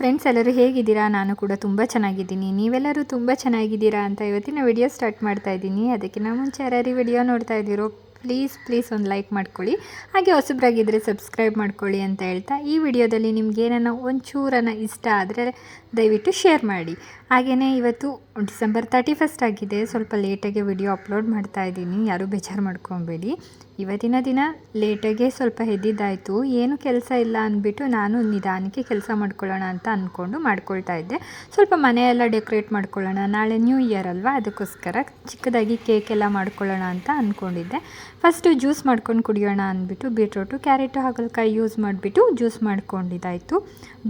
Friends ಎಲ್ಲರೂ ಹೇಗಿದ್ದೀರಾ? ನಾನು ಕೂಡ ತುಂಬ ಚೆನ್ನಾಗಿದ್ದೀನಿ. ನೀವೆಲ್ಲರೂ ತುಂಬ ಚೆನ್ನಾಗಿದ್ದೀರಾ ಅಂತ ಇವತ್ತಿನ ವಿಡಿಯೋ ಸ್ಟಾರ್ಟ್ ಮಾಡ್ತಾ ಇದ್ದೀನಿ. ಅದಕ್ಕಿಂತ ಮುಂಚೆ ಯಾರ್ಯಾರು ವಿಡಿಯೋ ನೋಡ್ತಾ ಇದ್ದೀರೋ ಪ್ಲೀಸ್ ಪ್ಲೀಸ್ ಒಂದು ಲೈಕ್ ಮಾಡ್ಕೊಳ್ಳಿ. ಹಾಗೆ ಹೊಸಬ್ರಾಗಿದ್ದರೆ ಸಬ್ಸ್ಕ್ರೈಬ್ ಮಾಡ್ಕೊಳ್ಳಿ ಅಂತ ಹೇಳ್ತಾ ಈ ವಿಡಿಯೋದಲ್ಲಿ ನಿಮ್ಗೆ ಏನನ್ನ ಒಂಚೂರನ್ನ ಇಷ್ಟ ಆದರೆ ದಯವಿಟ್ಟು ಶೇರ್ ಮಾಡಿ. ಹಾಗೆಯೇ ಇವತ್ತು ಡಿಸೆಂಬರ್ ತರ್ಟಿ ಫಸ್ಟ್ ಆಗಿದೆ. ಸ್ವಲ್ಪ ಲೇಟಾಗಿ ವಿಡಿಯೋ ಅಪ್ಲೋಡ್ ಮಾಡ್ತಾ ಇದ್ದೀನಿ. ಯಾರೂ ಬೇಜಾರು ಮಾಡ್ಕೊಬೇಡಿ. ಇವತ್ತಿನ ದಿನ ಲೇಟಾಗೆ ಸ್ವಲ್ಪ ಎದ್ದಿದ್ದಾಯಿತು. ಏನು ಕೆಲಸ ಇಲ್ಲ ಅಂದ್ಬಿಟ್ಟು ನಾನು ನಿಧಾನಕ್ಕೆ ಕೆಲಸ ಮಾಡ್ಕೊಳ್ಳೋಣ ಅಂತ ಅಂದ್ಕೊಂಡು ಮಾಡ್ಕೊಳ್ತಾ ಇದ್ದೆ. ಸ್ವಲ್ಪ ಮನೆಯೆಲ್ಲ ಡೆಕೋರೇಟ್ ಮಾಡ್ಕೊಳ್ಳೋಣ. ನಾಳೆ ನ್ಯೂ ಇಯರ್ ಅಲ್ವಾ? ಅದಕ್ಕೋಸ್ಕರ ಚಿಕ್ಕದಾಗಿ ಕೇಕ್ ಎಲ್ಲ ಮಾಡ್ಕೊಳ್ಳೋಣ ಅಂತ ಅಂದ್ಕೊಂಡಿದ್ದೆ ಫಸ್ಟು ಜ್ಯೂಸ್ ಮಾಡ್ಕೊಂಡು ಕುಡಿಯೋಣ ಅಂದ್ಬಿಟ್ಟು ಬೀಟ್ರೋಟು ಕ್ಯಾರೆಟು ಹಾಗಲಕಾಯಿ ಯೂಸ್ ಮಾಡಿಬಿಟ್ಟು ಜ್ಯೂಸ್ ಮಾಡ್ಕೊಂಡಿದ್ದಾಯಿತು.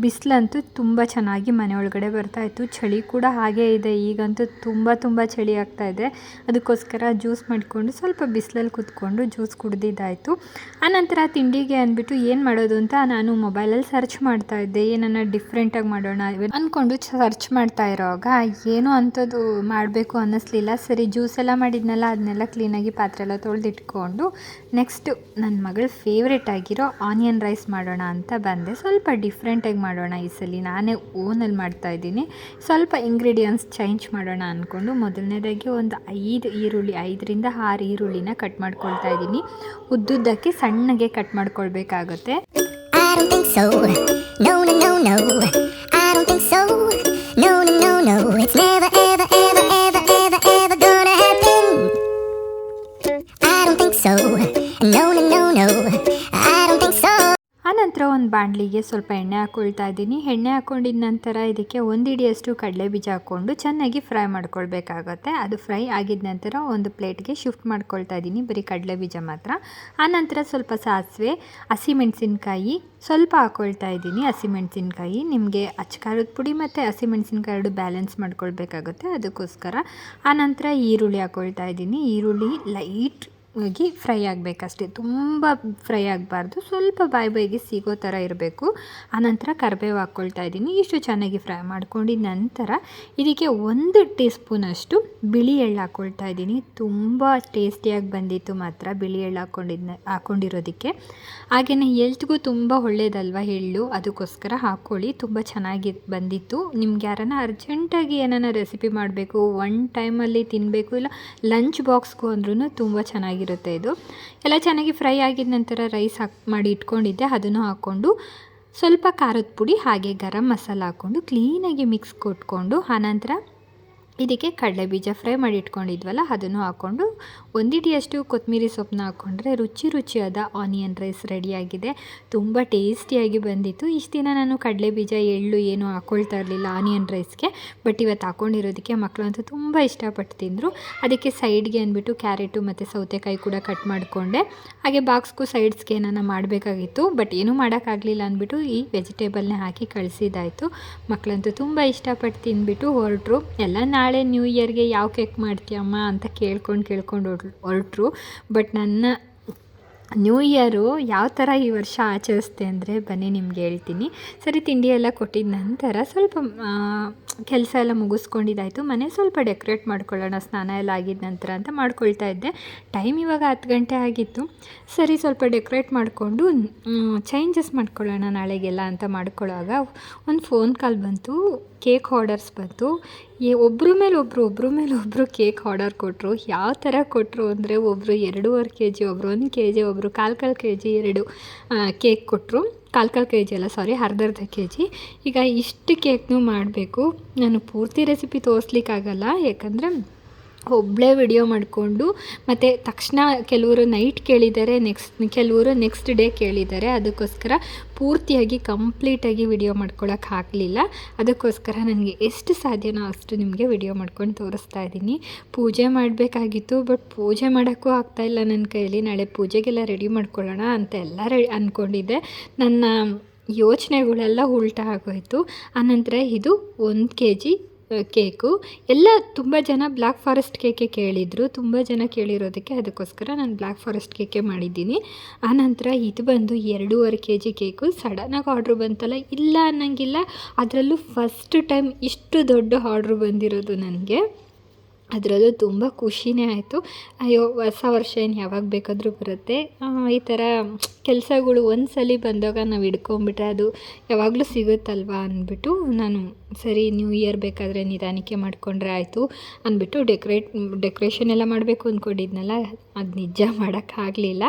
ಬಿಸಿಲಂತೂ ತುಂಬ ಚೆನ್ನಾಗಿ ಮನೆ ಒಳಗಡೆ ಬರ್ತಾಯಿತ್ತು ಚಳಿ ಕೂಡ ಹಾಗೇ ಇದೆ. ಈಗಂತೂ ತುಂಬ ತುಂಬ ಚಳಿ ಇದೆ. ಅದಕ್ಕೋಸ್ಕರ ಜ್ಯೂಸ್ ಮಾಡಿಕೊಂಡು ಸ್ವಲ್ಪ ಬಿಸಿಲಲ್ಲಿ ಕುತ್ಕೊಂಡು ಜ್ಯೂಸ್ ಕುಡ್ದಿದ್ದಾಯಿತು. ಆನಂತರ ತಿಂಡಿಗೆ ಅಂದ್ಬಿಟ್ಟು ಏನು ಮಾಡೋದು ಅಂತ ನಾನು ಮೊಬೈಲಲ್ಲಿ ಸರ್ಚ್ ಮಾಡ್ತಾ ಇದ್ದೆ. ಏನನ್ನ ಡಿಫ್ರೆಂಟಾಗಿ ಮಾಡೋಣ ಅಂದ್ಕೊಂಡು ಸರ್ಚ್ ಮಾಡ್ತಾ ಇರೋವಾಗ ಏನು ಅಂಥದ್ದು ಮಾಡಬೇಕು ಅನ್ನಿಸ್ಲಿಲ್ಲ. ಸರಿ ಜ್ಯೂಸ್ ಎಲ್ಲ ಮಾಡಿದ್ನಲ್ಲ, ಅದನ್ನೆಲ್ಲ ಕ್ಲೀನಾಗಿ ಪಾತ್ರೆ ಎಲ್ಲ ತೊಳೆದಿಟ್ಕೊಂಡು ನೆಕ್ಸ್ಟು ನನ್ನ ಮಗಳ ಫೇವ್ರೇಟ್ ಆಗಿರೋ ಆನಿಯನ್ ರೈಸ್ ಮಾಡೋಣ ಅಂತ ಬಂದೆ. ಸ್ವಲ್ಪ ಡಿಫ್ರೆಂಟಾಗಿ ಮಾಡೋಣ ಈ ಸಲ. ನಾನೇ ಓನಲ್ಲಿ ಮಾಡ್ತಾ ಇದ್ದೀನಿ. ಸ್ವಲ್ಪ ಇಂಗ್ರೀಡಿಯೆಂಟ್ಸ್ ಚೇಂಜ್ ಮಾಡೋಣ ಅಂದ್ಕೊಂಡು ಮೊದಲನೇದಾಗಿ ಒಂದು ಐದು ಈರುಳ್ಳಿ, ಐದರಿಂದ ಆರು ಈರುಳ್ಳಿನ ಕಟ್ ಮಾಡ್ಕೊಳ್ತಾ ಇದ್ದೀನಿ. ಉದ್ದುದ್ದಕ್ಕೆ ಸಣ್ಣಗೆ ಕಟ್ ಮಾಡ್ಕೊಳ್ಬೇಕಾಗುತ್ತೆ. Think so. No, no, no, no. I don't think so. ಆನಂತರ ಒಂದು ಬಾಣಲಿಗೆ ಸ್ವಲ್ಪ ಎಣ್ಣೆ ಹಾಕ್ಕೊಳ್ತಾ ಇದ್ದೀನಿ. ಎಣ್ಣೆ ಹಾಕ್ಕೊಂಡಿದ ನಂತರ ಇದಕ್ಕೆ ಒಂದು ಹಿಡಿಯಷ್ಟು ಕಡಲೆ ಬೀಜ ಹಾಕ್ಕೊಂಡು ಚೆನ್ನಾಗಿ ಫ್ರೈ ಮಾಡ್ಕೊಳ್ಬೇಕಾಗತ್ತೆ. ಅದು ಫ್ರೈ ಆಗಿದ ನಂತರ ಒಂದು ಪ್ಲೇಟ್ಗೆ ಶಿಫ್ಟ್ ಮಾಡ್ಕೊಳ್ತಾ ಇದ್ದೀನಿ. ಬರೀ ಕಡಲೆ ಬೀಜ ಮಾತ್ರ. ಆನಂತರ ಸ್ವಲ್ಪ ಸಾಸಿವೆ ಹಸಿಮೆಣಸಿನ್ಕಾಯಿ ಸ್ವಲ್ಪ ಹಾಕ್ಕೊಳ್ತಾ ಇದ್ದೀನಿ. ಹಸಿಮೆಣಸಿನ್ಕಾಯಿ ನಿಮಗೆ ಅಚ್ಚಕಾರದ ಪುಡಿ ಮತ್ತು ಹಸಿಮೆಣಸಿನ್ಕಾಯಿ ಎರಡು ಬ್ಯಾಲೆನ್ಸ್ ಮಾಡ್ಕೊಳ್ಬೇಕಾಗುತ್ತೆ. ಅದಕ್ಕೋಸ್ಕರ ಆನಂತರ ಈರುಳ್ಳಿ ಹಾಕ್ಕೊಳ್ತಾ ಇದ್ದೀನಿ. ಈರುಳ್ಳಿ ಲೈಟ್ ಆಗಿ ಫ್ರೈ ಆಗಬೇಕಷ್ಟೇ. ತುಂಬ ಫ್ರೈ ಆಗಬಾರ್ದು. ಸ್ವಲ್ಪ ಬಾಯಿ ಬಾಯಿಗೆ ಸಿಗೋ ಥರ ಇರಬೇಕು. ಆನಂತರ ಕರಿಬೇವು ಹಾಕ್ಕೊಳ್ತಾ ಇದ್ದೀನಿ. ಇಷ್ಟು ಚೆನ್ನಾಗಿ ಫ್ರೈ ಮಾಡ್ಕೊಂಡಿದ ನಂತರ ಇದಕ್ಕೆ ಒಂದು ಟೀ ಸ್ಪೂನಷ್ಟು ಬಿಳಿ ಎಳ್ಳು ಹಾಕ್ಕೊಳ್ತಾ ಇದ್ದೀನಿ. ತುಂಬ ಟೇಸ್ಟಿಯಾಗಿ ಬಂದಿತ್ತು ಮಾತ್ರ ಬಿಳಿ ಎಳ್ಳು ಹಾಕ್ಕೊಂಡಿದ್ನ, ಹಾಕ್ಕೊಂಡಿರೋದಕ್ಕೆ. ಹಾಗೆಯೇ ಎಲ್ತ್ಗೂ ತುಂಬ ಒಳ್ಳೇದಲ್ವ ಎಳ್ಳು? ಅದಕ್ಕೋಸ್ಕರ ಹಾಕ್ಕೊಳ್ಳಿ. ತುಂಬ ಚೆನ್ನಾಗಿ ಬಂದಿತ್ತು. ನಿಮ್ಗೆ ಯಾರನ್ನ ಅರ್ಜೆಂಟಾಗಿ ಏನಾರ ರೆಸಿಪಿ ಮಾಡಬೇಕು, ಒನ್ ಟೈಮಲ್ಲಿ ತಿನ್ನಬೇಕು ಇಲ್ಲ, ಲಂಚ್ ಬಾಕ್ಸ್ಗೂ ಅಂದ್ರೂ ತುಂಬ ಚೆನ್ನಾಗಿರುತ್ತೆ ಇದು. ಎಲ್ಲ ಚೆನ್ನಾಗಿ ಫ್ರೈ ಆಗಿದ ನಂತರ ರೈಸ್ ಹಾಕಿ, ಮಾಡಿ ಇಟ್ಕೊಂಡಿದ್ದೆ. ಅದನ್ನು ಹಾಕ್ಕೊಂಡು ಸ್ವಲ್ಪ ಖಾರದ ಪುಡಿ ಹಾಗೆ ಗರಂ ಮಸಾಲ ಹಾಕ್ಕೊಂಡು ಕ್ಲೀನಾಗಿ ಮಿಕ್ಸ್ ಕೊಟ್ಕೊಂಡು ಆನಂತರ ಇದಕ್ಕೆ ಕಡಲೆ ಬೀಜ ಫ್ರೈ ಮಾಡಿ ಇಟ್ಕೊಂಡಿದ್ವಲ್ಲ, ಅದನ್ನು ಹಾಕ್ಕೊಂಡು ಒಂದಿಟಿಯಷ್ಟು ಕೊತ್ತಂಬರಿ ಸೊಪ್ಪನ್ನ ಹಾಕ್ಕೊಂಡ್ರೆ ರುಚಿ ರುಚಿಯಾದ ಆನಿಯನ್ ರೈಸ್ ರೆಡಿಯಾಗಿದೆ. ತುಂಬ ಟೇಸ್ಟಿಯಾಗಿ ಬಂದಿತ್ತು. ಇಷ್ಟು ದಿನ ನಾನು ಕಡಲೆ ಬೀಜ, ಎಳ್ಳು ಏನು ಹಾಕ್ಕೊಳ್ತಾ ಇರಲಿಲ್ಲ ಆನಿಯನ್ ರೈಸ್ಗೆ, ಬಟ್ ಇವತ್ತು ಹಾಕ್ಕೊಂಡಿರೋದಕ್ಕೆ ಮಕ್ಕಳಂತೂ ತುಂಬ ಇಷ್ಟಪಟ್ಟು ತಿಂದರು. ಅದಕ್ಕೆ ಸೈಡ್ಗೆ ಅಂದ್ಬಿಟ್ಟು ಕ್ಯಾರೆಟು ಮತ್ತು ಸೌತೆಕಾಯಿ ಕೂಡ ಕಟ್ ಮಾಡಿಕೊಂಡೆ. ಹಾಗೆ ಬಾಕ್ಸ್ಗೂ ಸೈಡ್ಸ್ಗೆ ಏನಾನ ಮಾಡಬೇಕಾಗಿತ್ತು, ಬಟ್ ಏನೂ ಮಾಡೋಕ್ಕಾಗಲಿಲ್ಲ ಅಂದ್ಬಿಟ್ಟು ಈ ವೆಜಿಟೇಬಲ್ನೇ ಹಾಕಿ ಕಳಿಸಿದ್ದಾಯಿತು. ಮಕ್ಕಳಂತೂ ತುಂಬ ಇಷ್ಟಪಟ್ಟು ತಿಂದ್ಬಿಟ್ಟು ಹೊರಟ್ರು. ಎಲ್ಲ ನಾಳೆ ನ್ಯೂ ಇಯರ್ಗೆ ಯಾವ ಕೇಕ್ ಮಾಡ್ತೀಯಮ್ಮ ಅಂತ ಕೇಳ್ಕೊಂಡು ಕೇಳ್ಕೊಂಡು ಹೊರ್ ಹೊರಟ್ರು ಬಟ್ ನನ್ನ ನ್ಯೂ ಇಯರು ಯಾವ ಥರ ಈ ವರ್ಷ ಆಚರಿಸ್ತೆ ಅಂದರೆ ಬನ್ನಿ ನಿಮ್ಗೆ ಹೇಳ್ತೀನಿ. ಸರಿ, ತಿಂಡಿ ಎಲ್ಲ ಕೊಟ್ಟಿದ ನಂತರ ಸ್ವಲ್ಪ ಕೆಲಸ ಎಲ್ಲ ಮುಗಿಸ್ಕೊಂಡಿದ್ದಾಯಿತು. ಮನೆ ಸ್ವಲ್ಪ ಡೆಕೋರೇಟ್ ಮಾಡ್ಕೊಳ್ಳೋಣ, ಸ್ನಾನ ಎಲ್ಲ ಆಗಿದ ನಂತರ ಅಂತ ಮಾಡ್ಕೊಳ್ತಾ ಇದ್ದೆ. ಟೈಮ್ ಇವಾಗ ಹತ್ತು ಗಂಟೆ ಆಗಿತ್ತು. ಸರಿ, ಸ್ವಲ್ಪ ಡೆಕೋರೇಟ್ ಮಾಡಿಕೊಂಡು ಚೇಂಜಸ್ ಮಾಡ್ಕೊಳ್ಳೋಣ ನಾಳೆಗೆಲ್ಲ ಅಂತ ಮಾಡ್ಕೊಳ್ಳೋವಾಗ ಒಂದು ಫೋನ್ ಕಾಲ್ ಬಂತು, ಕೇಕ್ ಆರ್ಡರ್ಸ್ ಬಂತು. ಏ ಒಬ್ಬರ ಮೇಲೆ ಒಬ್ಬರು ಒಬ್ಬರ ಮೇಲೆ ಒಬ್ಬರು ಕೇಕ್ ಆರ್ಡರ್ ಕೊಟ್ಟರು ಯಾವ ಥರ ಕೊಟ್ಟರು ಅಂದರೆ ಒಬ್ಬರು ಎರಡೂವರೆ ಕೆ ಜಿ ಒಬ್ಬರು ಒಂದು ಕೆ ಜಿ ಒಬ್ಬರು ಕಾಲು ಕಾಲು ಕೆ ಜಿ ಎರಡು ಕೇಕ್ ಕೊಟ್ಟರು ಕಾಲು ಕಾಲು ಕೆ ಜಿ ಅಲ್ಲ ಸಾರಿ ಅರ್ಧ ಅರ್ಧ ಕೆ ಜಿ ಈಗ ಇಷ್ಟು ಕೇಕ್ನೂ ಮಾಡಬೇಕು. ನಾನು ಪೂರ್ತಿ ರೆಸಿಪಿ ತೋರಿಸ್ಲಿಕ್ಕಾಗಲ್ಲ, ಯಾಕಂದರೆ ಒಬ್ಬಳೇ ವಿಡಿಯೋ ಮಾಡಿಕೊಂಡು, ಮತ್ತು ತಕ್ಷಣ ಕೆಲವರು ನೈಟ್ ಕೇಳಿದ್ದಾರೆ ನೆಕ್ಸ್ಟ್ ಕೆಲವರು ನೆಕ್ಸ್ಟ್ ಡೇ ಕೇಳಿದ್ದಾರೆ ಅದಕ್ಕೋಸ್ಕರ ಪೂರ್ತಿಯಾಗಿ ಕಂಪ್ಲೀಟಾಗಿ ವಿಡಿಯೋ ಮಾಡ್ಕೊಳಕ್ಕೆ ಆಗಲಿಲ್ಲ. ಅದಕ್ಕೋಸ್ಕರ ನನಗೆ ಎಷ್ಟು ಸಾಧ್ಯನೋ ಅಷ್ಟು ನಿಮಗೆ ವಿಡಿಯೋ ಮಾಡ್ಕೊಂಡು ತೋರಿಸ್ತಾ ಇದ್ದೀನಿ. ಪೂಜೆ ಮಾಡಬೇಕಾಗಿತ್ತು ಬಟ್ ಪೂಜೆ ಮಾಡೋಕ್ಕೂ ಆಗ್ತಾಯಿಲ್ಲ ನನ್ನ ಕೈಯಲ್ಲಿ. ನಾಳೆ ಪೂಜೆಗೆಲ್ಲ ರೆಡಿ ಮಾಡ್ಕೊಳ್ಳೋಣ ಅಂತ ಎಲ್ಲ ರೆ ಅಂದ್ಕೊಂಡಿದ್ದೆ ನನ್ನ ಯೋಚನೆಗಳೆಲ್ಲ ಉಲ್ಟಾ ಆಗೋಯಿತು. ಆನಂತರ ಇದು ಒಂದು ಕೆ ಜಿ ಕೇಕು. ಎಲ್ಲ ತುಂಬ ಜನ ಬ್ಲ್ಯಾಕ್ ಫಾರೆಸ್ಟ್ ಕೇಕೆ ಕೇಳಿದರು. ತುಂಬ ಜನ ಕೇಳಿರೋದಕ್ಕೆ ಅದಕ್ಕೋಸ್ಕರ ನಾನು ಬ್ಲ್ಯಾಕ್ ಫಾರೆಸ್ಟ್ ಕೇಕೆ ಮಾಡಿದ್ದೀನಿ. ಆನಂತರ ಇದು ಬಂದು ಎರಡೂವರೆ ಕೆ ಜಿ ಕೇಕು ಸಡನ್ನಾಗಿ ಆರ್ಡ್ರ್ ಬಂತಲ್ಲ? ಇಲ್ಲ ಅನ್ನಂಗಿಲ್ಲ. ಅದರಲ್ಲೂ ಫಸ್ಟ್ ಟೈಮ್ ಇಷ್ಟು ದೊಡ್ಡ ಆರ್ಡ್ರ್ ಬಂದಿರೋದು ನನಗೆ. ಅದರಲ್ಲೂ ತುಂಬ ಖುಷಿನೇ ಆಯಿತು. ಅಯ್ಯೋ, ಹೊಸ ವರ್ಷ ಏನು ಯಾವಾಗ ಬೇಕಾದರೂ ಬರುತ್ತೆ. ಈ ಥರ ಕೆಲಸಗಳು ಒಂದು ಬಂದಾಗ ನಾವು ಹಿಡ್ಕೊಂಬಿಟ್ರೆ ಅದು ಯಾವಾಗಲೂ ಸಿಗುತ್ತಲ್ವಾ ಅಂದ್ಬಿಟ್ಟು ನಾನು ಸರಿ ನ್ಯೂ ಇಯರ್ ಬೇಕಾದರೆ ನಿಧಾನಿಕೆ ಮಾಡಿಕೊಂಡ್ರೆ ಆಯಿತು ಅಂದ್ಬಿಟ್ಟು ಡೆಕೊರೇಟ್, ಡೆಕೋರೇಷನ್ ಎಲ್ಲ ಮಾಡಬೇಕು ಅಂದ್ಕೊಂಡಿದ್ನಲ್ಲ ಅದು ನಿಜ ಮಾಡೋಕ್ಕಾಗಲಿಲ್ಲ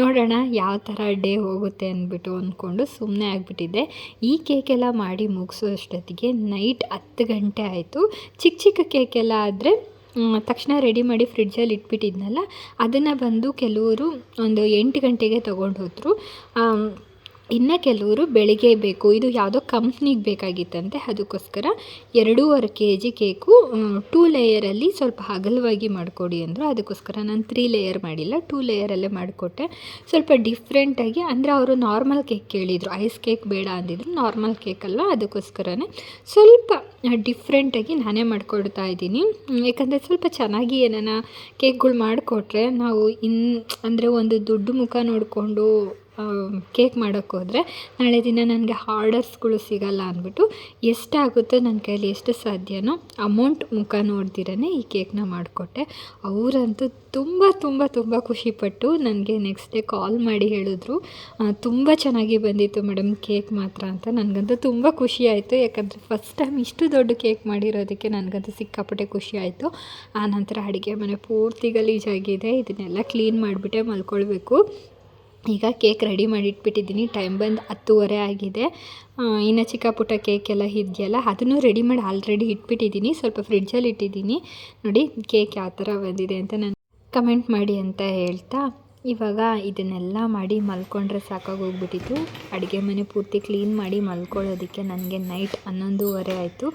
ನೋಡೋಣ ಯಾವ ಥರ ಡೇ ಹೋಗುತ್ತೆ ಅಂದ್ಬಿಟ್ಟು ಅಂದ್ಕೊಂಡು ಸುಮ್ಮನೆ ಆಗಿಬಿಟ್ಟಿದ್ದೆ. ಈ ಕೇಕೆಲ್ಲ ಮಾಡಿ ಮುಗಿಸೋ ಅಷ್ಟೊತ್ತಿಗೆ ನೈಟ್ ಹತ್ತು ಗಂಟೆ ಆಯಿತು. ಚಿಕ್ಕ ಚಿಕ್ಕ ಕೇಕೆಲ್ಲ ಆದರೆ ತಕ್ಷಣ ರೆಡಿ ಮಾಡಿ ಫ್ರಿಡ್ಜಲ್ಲಿ ಇಟ್ಬಿಟ್ಟಿದ್ನಲ್ಲ ಅದನ್ನು ಬಂದು ಕೆಲವರು ಒಂದು ಎಂಟು ಗಂಟೆಗೆ ತೊಗೊಂಡು ಹೋದರು ಇನ್ನು ಕೆಲವರು ಬೆಳಿಗ್ಗೆ ಬೇಕು. ಇದು ಯಾವುದೋ ಕಂಪ್ನಿಗೆ ಬೇಕಾಗಿತ್ತಂತೆ. ಅದಕ್ಕೋಸ್ಕರ ಎರಡೂವರೆ ಕೆ ಜಿ ಕೇಕು ಟೂ ಲೇಯರಲ್ಲಿ ಸ್ವಲ್ಪ ಅಗಲವಾಗಿ ಮಾಡಿಕೊಡಿ ಅಂದರು. ಅದಕ್ಕೋಸ್ಕರ ನಾನು ತ್ರೀ ಲೇಯರ್ ಮಾಡಿಲ್ಲ. ಟೂ ಲೇಯರಲ್ಲೇ ಮಾಡಿಕೊಟ್ಟೆ. ಸ್ವಲ್ಪ ಡಿಫ್ರೆಂಟಾಗಿ ಅಂದರೆ ಅವರು ನಾರ್ಮಲ್ ಕೇಕ್ ಕೇಳಿದರು. ಐಸ್ ಕೇಕ್ ಬೇಡ ಅಂದಿದ್ರು. ನಾರ್ಮಲ್ ಕೇಕ್ ಅಲ್ಲ ಅದಕ್ಕೋಸ್ಕರನೇ ಸ್ವಲ್ಪ ಡಿಫ್ರೆಂಟಾಗಿ ನಾನೇ ಮಾಡಿಕೊಡ್ತಾ ಇದ್ದೀನಿ. ಯಾಕಂದರೆ ಸ್ವಲ್ಪ ಚೆನ್ನಾಗಿ ಏನಾನ ಕೇಕ್ಗಳು ಮಾಡಿಕೊಟ್ರೆ ನಾವು ಇನ್, ಅಂದರೆ ಒಂದು ದುಡ್ಡು ಮುಖ ನೋಡಿಕೊಂಡು ಕೇಕ್ ಮಾಡೋಕ್ಕೋದ್ರೆ ನಾಳೆ ದಿನ ನನಗೆ ಆರ್ಡರ್ಸ್ಗಳು ಸಿಗಲ್ಲ ಅಂದ್ಬಿಟ್ಟು ಎಷ್ಟಾಗುತ್ತೋ ನನ್ನ ಕೈಯಲ್ಲಿ ಎಷ್ಟು ಸಾಧ್ಯನೋ ಅಮೌಂಟ್ ಮುಖ ನೋಡ್ದಿರೇ ಈ ಕೇಕ್ನ ಮಾಡಿಕೊಟ್ಟೆ. ಅವರಂತೂ ತುಂಬ ತುಂಬ ತುಂಬ ಖುಷಿಪಟ್ಟು ನನಗೆ ನೆಕ್ಸ್ಟ್ ಡೇ ಕಾಲ್ ಮಾಡಿ ಹೇಳಿದ್ರು. ತುಂಬ ಚೆನ್ನಾಗಿ ಬಂದಿತ್ತು ಮೇಡಮ್ ಕೇಕ್ ಮಾತ್ರ ಅಂತ. ನನಗಂತೂ ತುಂಬ ಖುಷಿ ಆಯಿತು. ಯಾಕಂದರೆ ಫಸ್ಟ್ ಟೈಮ್ ಇಷ್ಟು ದೊಡ್ಡ ಕೇಕ್ ಮಾಡಿರೋದಕ್ಕೆ ನನಗಂತೂ ಸಿಕ್ಕಾಪಟ್ಟೆ ಖುಷಿ ಆಯಿತು. ಆನಂತರ ಅಡುಗೆ ಮನೆ ಪೂರ್ತಿ ಗಲೀಜಾಗಿದೆ. ಇದನ್ನೆಲ್ಲ ಕ್ಲೀನ್ ಮಾಡಿಬಿಟ್ಟೆ ಮಲ್ಕೊಳ್ಬೇಕು. ಈಗ ಕೇಕ್ ರೆಡಿ ಮಾಡಿ ಇಟ್ಬಿಟ್ಟಿದ್ದೀನಿ ಟೈಮ್ ಬಂದು ಹತ್ತುವರೆ ಆಗಿದೆ. ಇನ್ನು ಚಿಕ್ಕ ಪುಟ್ಟ ಕೇಕ್ ಎಲ್ಲ ಇದೆಯಲ್ಲ, ಅದನ್ನು ರೆಡಿ ಮಾಡಿ ಆಲ್ರೆಡಿ ಇಟ್ಬಿಟ್ಟಿದ್ದೀನಿ. ಸ್ವಲ್ಪ ಫ್ರಿಡ್ಜಲ್ಲಿ ಇಟ್ಟಿದ್ದೀನಿ. ನೋಡಿ ಕೇಕ್ ಯಾವ ಥರ ಬಂದಿದೆ ಅಂತ ನಾನು ಕಮೆಂಟ್ ಮಾಡಿ ಅಂತ ಹೇಳ್ತಾ ಇವಾಗ ಇದನ್ನೆಲ್ಲ ಮಾಡಿ ಮಲ್ಕೊಂಡ್ರೆ ಸಾಕಾಗೋಗ್ಬಿಟ್ಟಿತ್ತು. ಅಡುಗೆ ಮನೆ ಪೂರ್ತಿ ಕ್ಲೀನ್ ಮಾಡಿ ಮಲ್ಕೊಳ್ಳೋದಕ್ಕೆ ನನಗೆ ನೈಟ್ ಹನ್ನೊಂದುವರೆ ಆಯಿತು.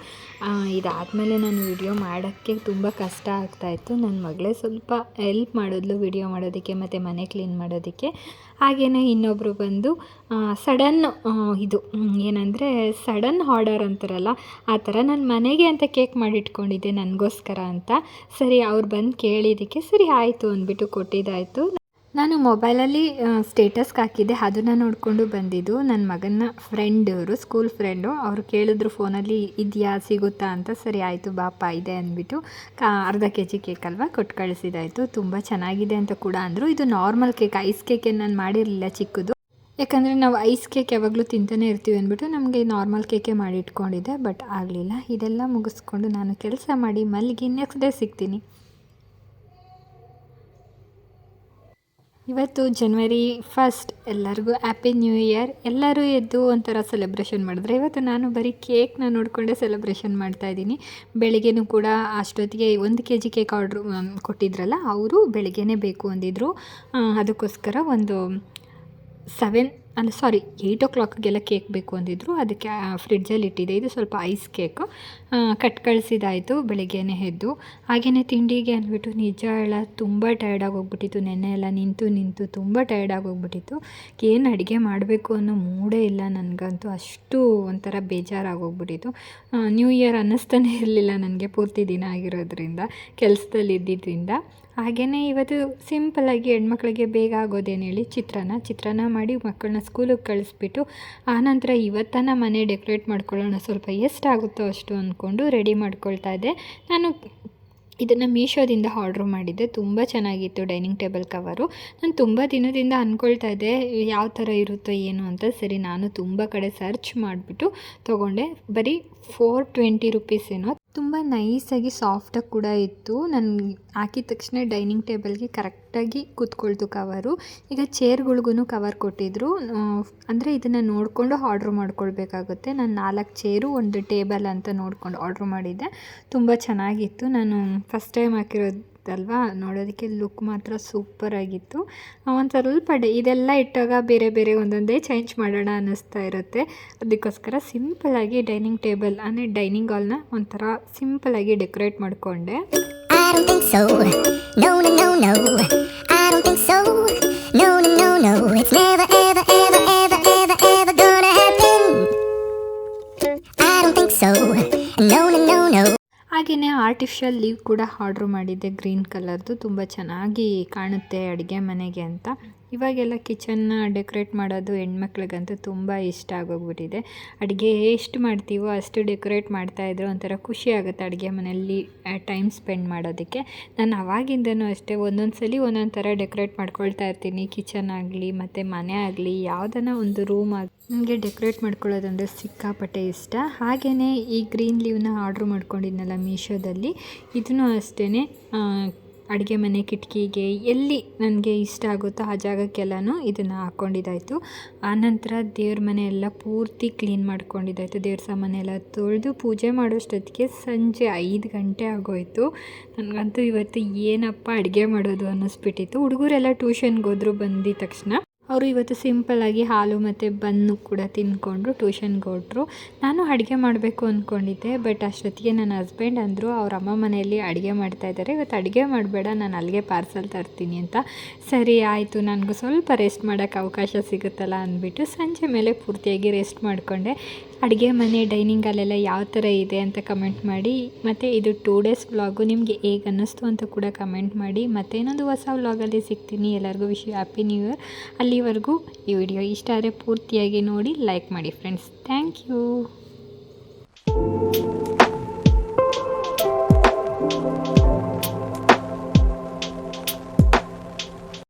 ಇದಾದಮೇಲೆ ನಾನು ವಿಡಿಯೋ ಮಾಡೋಕ್ಕೆ ತುಂಬ ಕಷ್ಟ ಆಗ್ತಾಯಿತ್ತು ನನ್ನ ಮಗಳೇ ಸ್ವಲ್ಪ ಹೆಲ್ಪ್ ಮಾಡಿದ್ಲು ವಿಡಿಯೋ ಮಾಡೋದಕ್ಕೆ ಮತ್ತು ಮನೆ ಕ್ಲೀನ್ ಮಾಡೋದಕ್ಕೆ. ಹಾಗೆಯೇ ಇನ್ನೊಬ್ಬರು ಬಂದು ಸಡನ್ ಇದು ಏನಂದರೆ ಸಡನ್ ಆರ್ಡರ್ ಅಂತಾರಲ್ಲ, ಆ ಥರ ನಾನು ಮನೆಗೆ ಅಂತ ಕೇಕ್ ಮಾಡಿಟ್ಕೊಂಡಿದ್ದೆ ನನಗೋಸ್ಕರ ಅಂತ. ಸರಿ, ಅವ್ರು ಬಂದು ಕೇಳಿದ್ದಕ್ಕೆ ಸರಿ ಆಯಿತು ಅಂದ್ಬಿಟ್ಟು ಕೊಟ್ಟಿದ್ದಾಯಿತು. ನಾನು ಮೊಬೈಲಲ್ಲಿ ಸ್ಟೇಟಸ್ಗೆ ಹಾಕಿದ್ದೆ. ಅದನ್ನು ನೋಡಿಕೊಂಡು ಬಂದಿದ್ದು ನನ್ನ ಮಗನ ಫ್ರೆಂಡ್ ಅವರು ಸ್ಕೂಲ್ ಫ್ರೆಂಡು ಅವರು ಕೇಳಿದ್ರು, ಫೋನಲ್ಲಿ ಇದೆಯಾ, ಸಿಗುತ್ತಾ ಅಂತ. ಸರಿ, ಆಯಿತು ಬಾಪ ಇದೆ, ಅಂದ್ಬಿಟ್ಟು, ಕಾ, ಅರ್ಧ ಕೆ ಜಿ ಕೇಕ್ ಅಲ್ವಾ ಕೊಟ್ಟು ಕಳಿಸಿದಾಯಿತು. ತುಂಬ ಚೆನ್ನಾಗಿದೆ ಅಂತ ಕೂಡ ಅಂದರು. ಇದು ನಾರ್ಮಲ್ ಕೇಕ್ ಐಸ್ ಕೇಕ್ ಏನು ನಾನು ಮಾಡಿರಲಿಲ್ಲ ಚಿಕ್ಕದು. ಯಾಕಂದರೆ ನಾವು ಐಸ್ ಕೇಕ್ ಯಾವಾಗಲೂ ತಿಂತಾನೆ ಇರ್ತೀವಿ ಅಂದ್ಬಿಟ್ಟು ನಮಗೆ ನಾರ್ಮಲ್ ಕೇಕೆ ಮಾಡಿ ಇಟ್ಕೊಂಡಿದ್ದೆ ಬಟ್ ಆಗಲಿಲ್ಲ. ಇದೆಲ್ಲ ಮುಗಿಸ್ಕೊಂಡು ನಾನು ಕೆಲಸ ಮಾಡಿ ಮಲ್ಲಿಗೆ ನೆಕ್ಸ್ಟ್ ಡೇ ಸಿಗ್ತೀನಿ. ಇವತ್ತು ಜನ್ವರಿ ಫಸ್ಟ್ ಎಲ್ಲರಿಗೂ ಹ್ಯಾಪಿ ನ್ಯೂ ಇಯರ್ ಎಲ್ಲರೂ ಎದ್ದು ಒಂಥರ ಸೆಲೆಬ್ರೇಷನ್ ಮಾಡಿದ್ರೆ ಇವತ್ತು ನಾನು ಬರೀ ಕೇಕ್ನ ನೋಡಿಕೊಂಡೇ ಸೆಲೆಬ್ರೇಷನ್ ಮಾಡ್ತಾಯಿದ್ದೀನಿ ಬೆಳಿಗ್ಗೆನೂ ಕೂಡ ಅಷ್ಟೊತ್ತಿಗೆ ಒಂದು ಕೆ ಜಿ ಕೇಕ್ ಆರ್ಡ್ರ್ ಕೊಟ್ಟಿದ್ರಲ್ಲ, ಅವರು ಬೆಳಿಗ್ಗೆನೇ ಬೇಕು ಅಂದಿದ್ರು. ಅದಕ್ಕೋಸ್ಕರ ಒಂದು ಸೆವೆನ್ ಅಲ್ಲ ಸಾರಿ ಏಯ್ಟ್ ಓ ಕ್ಲಾಕ್ಗೆಲ್ಲ ಕೇಕ್ ಬೇಕು ಅಂದಿದ್ರು. ಅದಕ್ಕೆ ಫ್ರಿಡ್ಜಲ್ಲಿ ಇಟ್ಟಿದೆ ಇದು ಸ್ವಲ್ಪ ಐಸ್ ಕೇಕ್ ಕಟ್ ಕಳಿಸಿದಾಯಿತು, ಬೆಳಿಗ್ಗೆನೇ ಎದ್ದು. ಹಾಗೆಯೇ ತಿಂಡಿಗೆ ಅಂದ್ಬಿಟ್ಟು ನಿಜ ಎಲ್ಲ ತುಂಬ ಟಯರ್ಡಾಗಿ ಹೋಗ್ಬಿಟ್ಟಿತ್ತು. ನೆನ್ನೆ ಎಲ್ಲ ನಿಂತು ನಿಂತು ತುಂಬ ಟಯರ್ಡಾಗಿ ಹೋಗ್ಬಿಟ್ಟಿತ್ತು. ಏನು ಅಡುಗೆ ಮಾಡಬೇಕು ಅನ್ನೋ ಮೂಡೇ ಇಲ್ಲ ನನಗಂತೂ. ಅಷ್ಟು ಒಂಥರ ಬೇಜಾರಾಗೋಗ್ಬಿಟ್ಟಿತ್ತು ನ್ಯೂ ಇಯರ್ ಅನ್ನಿಸ್ತಾನೆ ಇರಲಿಲ್ಲ ನನಗೆ ಪೂರ್ತಿ ದಿನ ಆಗಿರೋದ್ರಿಂದ, ಕೆಲಸದಲ್ಲಿ ಇದ್ದಿದ್ದರಿಂದ ಹಾಗೆಯೇ ಇವತ್ತು ಸಿಂಪಲ್ಲಾಗಿ ಹೆಣ್ಮಕ್ಳಿಗೆ ಬೇಗ ಆಗೋದೇನು ಹೇಳಿ, ಚಿತ್ರಾನ್ನ. ಚಿತ್ರಾನ್ನ ಮಾಡಿ ಮಕ್ಕಳನ್ನ ಸ್ಕೂಲಿಗೆ ಕಳಿಸ್ಬಿಟ್ಟು ಆನಂತರ ಇವತ್ತನ ಮನೆ ಡೆಕೋರೇಟ್ ಮಾಡ್ಕೊಳ್ಳೋಣ, ಸ್ವಲ್ಪ ಎಷ್ಟಾಗುತ್ತೋ ಅಷ್ಟು ಅಂದ್ಕೊಂಡು ರೆಡಿ ಮಾಡ್ಕೊಳ್ತಾ ಇದ್ದೆ. ನಾನು ಇದನ್ನು ಮೀಶೋದಿಂದ ಆರ್ಡ್ರ್ ಮಾಡಿದ್ದೆ, ತುಂಬ ಚೆನ್ನಾಗಿತ್ತು ಡೈನಿಂಗ್ ಟೇಬಲ್ ಕವರು. ನಾನು ತುಂಬ ದಿನದಿಂದ ಅಂದ್ಕೊಳ್ತಾ ಇದ್ದೆ, ಯಾವ ಥರ ಇರುತ್ತೋ ಏನು ಅಂತ. ಸರಿ, ನಾನು ತುಂಬ ಕಡೆ ಸರ್ಚ್ ಮಾಡಿಬಿಟ್ಟು ತೊಗೊಂಡೆ. ಬರೀ ಫೋರ್ ಟ್ವೆಂಟಿ ರುಪೀಸ್ ಏನೋ. ತುಂಬ ನೈಸಾಗಿ ಸಾಫ್ಟಾಗಿ ಕೂಡ ಇತ್ತು. ನಾನು ಹಾಕಿದ ತಕ್ಷಣ ಡೈನಿಂಗ್ ಟೇಬಲ್ಗೆ ಕರೆಕ್ಟಾಗಿ ಕೂತ್ಕೊಳ್ತು ಕವರು. ಈಗ ಚೇರ್ಗಳಿಗೂ ಕವರ್ ಕೊಟ್ಟಿದ್ರು. ಅಂದರೆ ಇದನ್ನು ನೋಡಿಕೊಂಡು ಆರ್ಡ್ರ್ ಮಾಡ್ಕೊಳ್ಬೇಕಾಗುತ್ತೆ. ನಾನು ನಾಲ್ಕು ಚೇರು, ಒಂದು ಟೇಬಲ್ ಅಂತ ನೋಡ್ಕೊಂಡು ಆರ್ಡ್ರ್ ಮಾಡಿದ್ದೆ. ತುಂಬ ಚೆನ್ನಾಗಿತ್ತು. ನಾನು ಫಸ್ಟ್ ಟೈಮ್ ಹಾಕಿರೋದಲ್ವಾ ನೋಡೋದಕ್ಕೆ ಲುಕ್ ಮಾತ್ರ ಸೂಪರಾಗಿತ್ತು ಒಂದು ಸ್ವಲ್ಪ ಡೇ ಇದೆಲ್ಲ ಇಟ್ಟಾಗ ಬೇರೆ ಬೇರೆ ಒಂದೊಂದೇ ಚೇಂಜ್ ಮಾಡೋಣ ಅನ್ನಿಸ್ತಾ ಇರುತ್ತೆ. ಅದಕ್ಕೋಸ್ಕರ ಸಿಂಪಲಾಗಿ ಡೈನಿಂಗ್ ಟೇಬಲ್ ಅಂದರೆ ಡೈನಿಂಗ್ ಹಾಲ್ನ ಒಂಥರ ಸಿಂಪಲಾಗಿ ಡೆಕೋರೇಟ್ ಮಾಡಿಕೊಂಡೆ. No, no, no, ಹಾಗೆಯೇ ಆರ್ಟಿಫಿಷಿಯಲ್ ಲೀವ್ ಕೂಡ ಆರ್ಡ್ರ್ ಮಾಡಿದ್ದೆ ಗ್ರೀನ್ ಕಲರ್ದು ತುಂಬ ಚೆನ್ನಾಗಿ ಕಾಣುತ್ತೆ ಅಡುಗೆ ಮನೆಗೆ ಅಂತ. ಇವಾಗೆಲ್ಲ ಕಿಚನ್ನ ಡೆಕೋರೇಟ್ ಮಾಡೋದು ಹೆಣ್ಮಕ್ಳಿಗಂತೂ ತುಂಬ ಇಷ್ಟ ಆಗೋಗ್ಬಿಟ್ಟಿದೆ. ಅಡುಗೆ ಎಷ್ಟು ಮಾಡ್ತೀವೋ ಅಷ್ಟು ಡೆಕೋರೇಟ್ ಮಾಡ್ತಾಯಿದ್ರು ಒಂಥರ ಖುಷಿ ಆಗುತ್ತೆ ಅಡುಗೆ ಮನೆಯಲ್ಲಿ ಟೈಮ್ ಸ್ಪೆಂಡ್ ಮಾಡೋದಕ್ಕೆ. ನಾನು ಅವಾಗಿಂದನೂ ಅಷ್ಟೇ ಒಂದೊಂದು ಸಲ ಒಂದೊಂದು ಥರ ಡೆಕೋರೇಟ್ ಮಾಡ್ಕೊಳ್ತಾ ಇರ್ತೀನಿ. ಕಿಚನ್ ಆಗಲಿ, ಮತ್ತು ಮನೆ ಆಗಲಿ ಯಾವುದನ್ನ ಒಂದು ರೂಮ್ ಆಗಿ, ನನಗೆ ಡೆಕೋರೇಟ್ ಮಾಡ್ಕೊಳ್ಳೋದಂದರೆ ಸಿಕ್ಕಾಪಟ್ಟೆ ಇಷ್ಟ. ಹಾಗೆಯೇ ಈ ಗ್ರೀನ್ ಲೀವ್ನ ಆರ್ಡ್ರ್ ಮಾಡ್ಕೊಂಡಿದ್ನಲ್ಲ ಮೀಶೋದಲ್ಲಿ, ಇದನ್ನು ಅಷ್ಟೇ ಅಡುಗೆ ಮನೆ ಕಿಟಕಿಗೆ ಎಲ್ಲಿ ನನಗೆ ಇಷ್ಟ ಆಗುತ್ತೋ ಆ ಜಾಗಕ್ಕೆಲ್ಲನೂ ಇದನ್ನು ಹಾಕ್ಕೊಂಡಿದ್ದಾಯಿತು ಆನಂತರ ದೇವ್ರ ಮನೆ ಎಲ್ಲ ಪೂರ್ತಿ ಕ್ಲೀನ್ ಮಾಡ್ಕೊಂಡಿದ್ದಾಯಿತು. ದೇವ್ರ ಸಾಮಾನೆಲ್ಲ ತೊಳೆದು ಪೂಜೆ ಮಾಡೋಷ್ಟೊತ್ತಿಗೆ ಸಂಜೆ ಐದು ಗಂಟೆ ಆಗೋಯಿತು. ನನಗಂತೂ ಇವತ್ತು ಏನಪ್ಪ ಅಡುಗೆ ಮಾಡೋದು ಅನ್ನಿಸ್ಬಿಟ್ಟಿತ್ತು. ಹುಡುಗರೆಲ್ಲ ಟ್ಯೂಷನ್ಗೆ ಹೋದ್ರು ಬಂದಿದ ತಕ್ಷಣ. ಅವರು ಇವತ್ತು ಸಿಂಪಲ್ಲಾಗಿ ಹಾಲು ಮತ್ತು ಬನ್ನು ಕೂಡ ತಿಂದ್ಕೊಂಡ್ರು ಟ್ಯೂಷನ್ಗೆ ಹೊರಟ್ರು. ನಾನು ಅಡುಗೆ ಮಾಡಬೇಕು ಅಂದ್ಕೊಂಡಿದ್ದೆ ಬಟ್ ಅಷ್ಟೊತ್ತಿಗೆ ನನ್ನ ಹಸ್ಬೆಂಡ್ ಅಂದರು, ಅವ್ರ ಅಮ್ಮ ಮನೆಯಲ್ಲಿ ಅಡುಗೆ ಮಾಡ್ತಾಯಿದ್ದಾರೆ ಇವತ್ತು ಅಡುಗೆ ಮಾಡಬೇಡ, ನಾನು ಅಲ್ಲಿಗೆ ಪಾರ್ಸಲ್ ತರ್ತೀನಿ ಅಂತ. ಸರಿ, ಆಯಿತು, ನನಗೂ ಸ್ವಲ್ಪ ರೆಸ್ಟ್ ಮಾಡೋಕ್ಕೆ ಅವಕಾಶ ಸಿಗುತ್ತಲ್ಲ ಅಂದ್ಬಿಟ್ಟು ಸಂಜೆ ಮೇಲೆ ಪೂರ್ತಿಯಾಗಿ ರೆಸ್ಟ್ ಮಾಡಿಕೊಂಡೆ. ಅಡುಗೆ ಮನೆ ಡೈನಿಂಗ್ ಹಾಲೆಲ್ಲ ಯಾವ ಥರ ಇದೆ ಅಂತ ಕಮೆಂಟ್ ಮಾಡಿ, ಮತ್ತು ಇದು ಟೂ ಡೇಸ್ ವ್ಲಾಗು ನಿಮಗೆ ಹೇಗೆ ಅನ್ನಿಸ್ತು ಅಂತ ಕೂಡ ಕಮೆಂಟ್ ಮಾಡಿ, ಮತ್ತು ಇನ್ನೊಂದು ಹೊಸ ವ್ಲಾಗಲ್ಲಿ ಸಿಗ್ತೀನಿ. ಎಲ್ಲರಿಗೂ ವಿಶ್ ಹ್ಯಾಪಿ ನ್ಯೂ ಇಯರ್ ಅಲ್ಲಿವರೆಗೂ ಈ ವಿಡಿಯೋ ಇಷ್ಟ ಆದರೆ ಪೂರ್ತಿಯಾಗಿ ನೋಡಿ ಲೈಕ್ ಮಾಡಿ ಫ್ರೆಂಡ್ಸ್ ಥ್ಯಾಂಕ್ ಯು